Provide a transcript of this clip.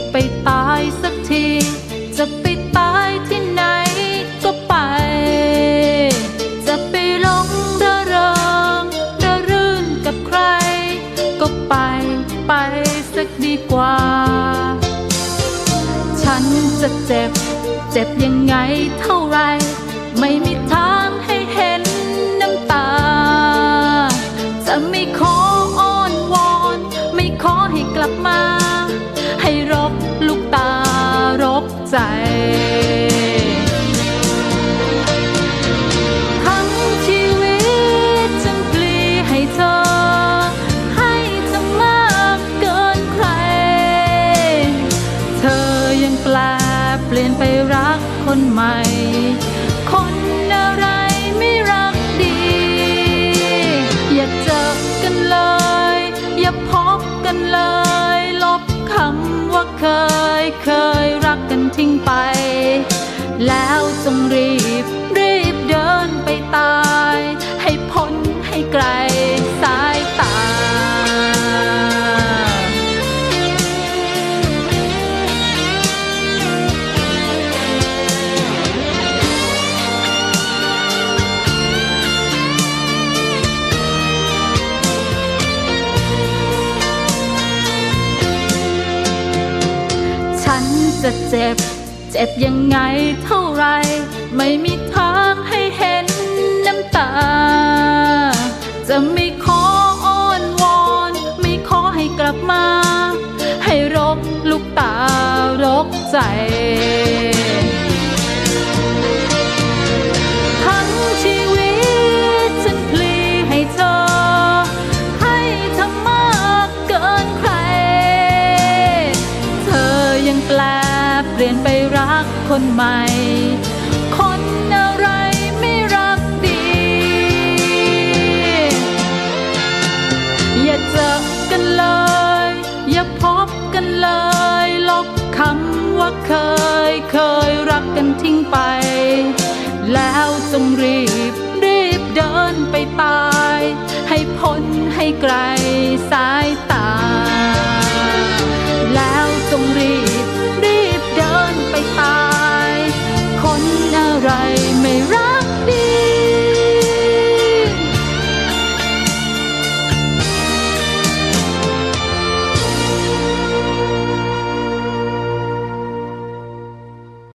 บไปตายสักที จะไปตายที่ไหนก็ไป จะไปหลงระเริงระรื่นกับใคร ก็ไปไปสักดีกว่า ฉันจะเจ็บ เจ็บยังไงเท่าไร ไม่มีทาง นปลีให้เธอให้เธอมากเกินใครเธอยังแปลเปลี่ยนไปรักคนใหม่ คนอะไรไม่รักดี อย่าเจอกันเลย อย่าพบกันเลย ลบคำว่าเคยเคย แล้วจงรีบรีบเดินไปตาย ให้พ้นให้ไกลสายตา ฉันจะเจ็บ เจ็บยังไงเท่าไร ไม่มีทางให้เห็นน้ำตา จะไม่ขออ้อนวอน ไม่ขอให้กลับมา เปลี่ยนไปรักคนใหม่ คนอะไรไม่รักดี อย่าเจอกันเลย อย่าพบกันเลย ลบคำว่าเคย เคยรักกันทิ้งไป แล้วจงรีบรีบเดินไปตาย ให้พ้นให้ไกลสาย